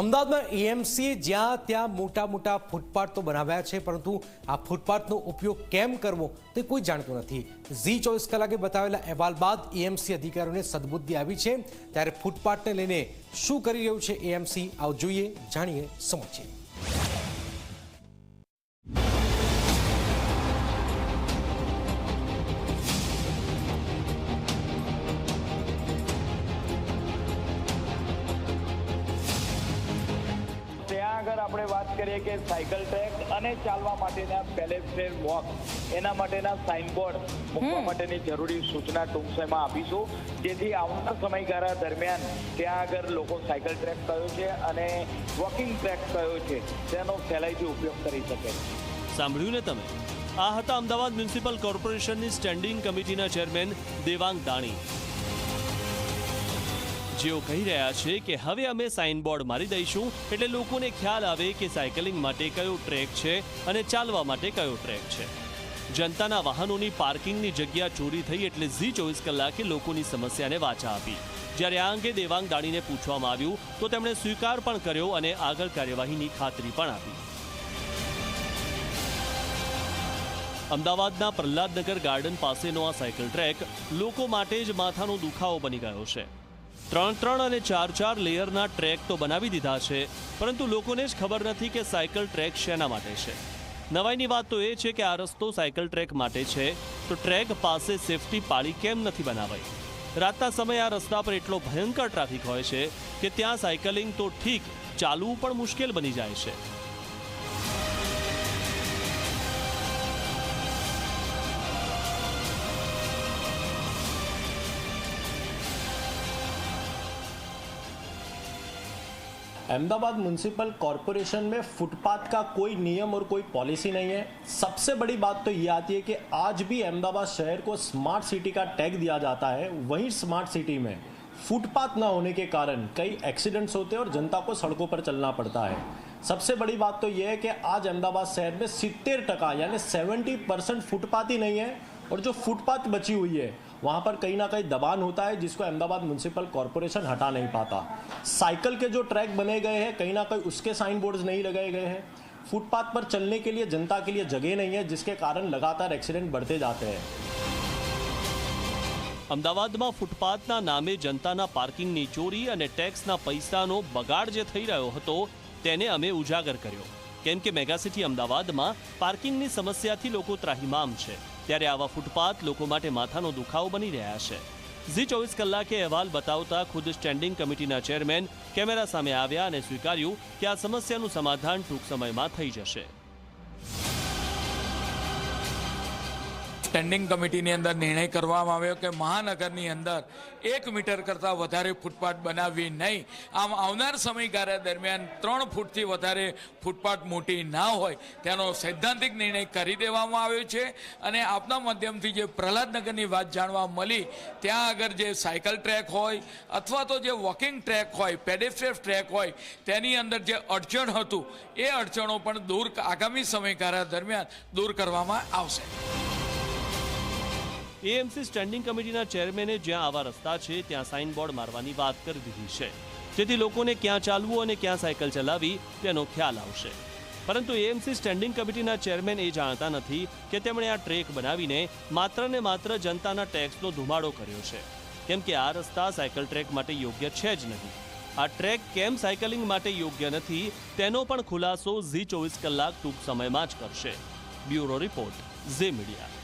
અમદાવાદમાં એએમસી જ્યાં ત્યાં મોટા મોટા ફૂટપાથ તો બનાવ્યા છે, પરંતુ આ ફૂટપાથનો ઉપયોગ કેમ કરવો તે કોઈ જાણતું નથી. ઝી ચોવીસ કલાકે બતાવેલા અહેવાલ બાદ એએમસી અધિકારીઓને સદબુદ્ધિ આવી છે. ત્યારે ફૂટપાથને લઈને શું કરી રહ્યું છે એએમસી? આવ જોઈએ, જાણીએ સમજીએ આપણે વાત કરીએ કે સાયકલ ટ્રેક અને ચાલવા માટેના પેલેસ્ટ્રેન વોક. એના માટેના સાઇનબોર્ડ મૂકવા માટેની જરૂરી સૂચના ટૂંક સમયમાં આપીશું. જેથી આવનાર સમયગાળા દરમિયાન ત્યાં આગળ લોકો સાયકલ ટ્રેક કયો છે અને વોકિંગ ટ્રેક કયો છે તેનો સહેલાઈથી ઉપયોગ કરી શકે. સાંભળ્યું ને તમે? આ હતા અમદાવાદ મ્યુનિસિપલ કોર્પોરેશનની સ્ટેન્ડિંગ કમિટીના ચેરમેન દેવાંગ દાણી. જેઓ કહી રહ્યા છે કે હવે અમે સાઇનબોર્ડ મારી દઈશું, એટલે લોકોને ખ્યાલ આવે કે સાયકલિંગ માટે કયો ટ્રેક છે અને ચાલવા માટે કયો ટ્રેક છે. જનતાના વાહનોની પાર્કિંગની જગ્યા ચોરી થઈ એટલે ઝી ચોવીસ કલાકે લોકોની સમસ્યાને વાચા આપી. જ્યારે આ અંગે દેવાંગ દાણીને પૂછવામાં આવ્યું, તો તેમણે સ્વીકાર પણ કર્યો અને આગળ કાર્યવાહીની ખાતરી પણ આપી. અમદાવાદના પ્રહલાદનગર ગાર્ડન પાસેનો આ સાયકલ ટ્રેક લોકો માટે જ માથાનો દુખાવો બની ગયો છે. ત્રણ ત્રણ અને ચાર ચાર લેયરના ટ્રેક તો બનાવી દીધા છે, પરંતુ લોકોને જ ખબર નથી કે સાયકલ ટ્રેક શેના માટે છે. નવાઈની વાત તો એ છે કે આ રસ્તો સાયકલ ટ્રેક માટે છે, તો ટ્રેક પાસે સેફટી પાળી કેમ નથી બનાવાઈ? રાતના સમયે આ રસ્તા પર એટલો ભયંકર ટ્રાફિક હોય છે કે ત્યાં સાયકલિંગ તો ઠીક, ચાલવું પણ મુશ્કેલ બની જાય છે. अहमदाबाद म्यूनसिपल कॉरपोरेशन में फुटपाथ का कोई नियम और कोई पॉलिसी नहीं है। सबसे बड़ी बात तो ये आती है कि आज भी अहमदाबाद शहर को स्मार्ट सिटी का टैग दिया जाता है, वहीं स्मार्ट सिटी में फुटपाथ ना होने के कारण कई एक्सीडेंट्स होते हैं और जनता को सड़कों पर चलना पड़ता है। सबसे बड़ी बात तो यह है कि आज अहमदाबाद शहर में सितर टका, यानी सेवेंटी परसेंट फुटपाथ ही नहीं है, और जो फुटपाथ बची हुई है वहाँ पर कहीं ना कहीं दबान होता है जिसको अहमदाबाद म्यूनसिपल कॉरपोरेशन हटा नहीं पाता साइकिल के जो ट्रैक बने गए हैं कहीं ना कहीं उसके साइन बोर्ड्स नहीं लगाए गए हैं फुटपाथ पर चलने के लिए जनता के लिए जगह नहीं है जिसके कारण लगातार एक्सीडेंट बढ़ते जाते हैं અમદાવાદમાં ફૂટપાથના નામે જનતાના પાર્કિંગની ચોરી અને ટેક્સના પૈસાનો બગાડ જે થઈ રહ્યો હતો તેને અમે ઉજાગર કર્યો કેમ કે મેગાસિટી અમદાવાદમાં પાર્કિંગની સમસ્યાથી લોકો ત્રાહિમામ છે. ત્યારે આવા ફૂટપાથ લોકો માટે માથાનો દુખાવો બની રહ્યા છે. ઝી ચોવીસ કલાકે અહેવાલ બતાવતા ખુદ સ્ટેન્ડિંગ કમિટીના ચેરમેન કેમેરા સામે આવ્યા અને સ્વીકાર્યું કે આ સમસ્યાનું સમાધાન ટૂંક સમયમાં થઈ જશે. સ્ટેન્ડિંગ કમિટીની અંદર નિર્ણય કરવામાં આવ્યો કે મહાનગરની અંદર એક મીટર કરતાં વધારે ફૂટપાથ બનાવવી નહીં. આમ આવનાર સમયગાળા દરમિયાન ત્રણ ફૂટથી વધારે ફૂટપાથ મોટી ના હોય તેનો સૈદ્ધાંતિક નિર્ણય કરી દેવામાં આવ્યો છે અને આપના માધ્યમથી જે પ્રહલાદનગરની વાત જાણવા મળી, ત્યાં આગળ જે સાયકલ ટ્રેક હોય અથવા તો જે વોકિંગ ટ્રેક હોય પેડેસ્ટ્રેફ ટ્રેક હોય, તેની અંદર જે અડચણ હતું, એ અડચણો પણ દૂર આગામી સમયગાળા દરમિયાન દૂર કરવામાં આવશે. એએમસી સ્ટેન્ડિંગ કમિટીના ચેરમેને જ્યાં આવા રસ્તા છે, ત્યાં સાઇનબોર્ડ મારવાની વાત કરી દીધી છે. જેથી લોકોને ક્યાં ચાલવું અને ક્યાં સાયકલ ચલાવવી, તેનો ખ્યાલ આવશે. પરંતુ એએમસી સ્ટેન્ડિંગ કમિટીના ચેરમેન એ જાણતા નથી કે તેમણે આ ટ્રેક બનાવીને માત્ર ને માત્ર જનતાના ટેક્સનો ધુમાડો કર્યો છે. કેમ કે આ રસ્તા સાયકલ ટ્રેક માટે યોગ્ય છે જ નહીં. આ ટ્રેક કેમ સાયકલિંગ માટે યોગ્ય નથી, તેનો પણ ખુલાસો ઝી ચોવીસ કલાક ટૂંક સમયમાં જ કરશે. Bureau report Zee media.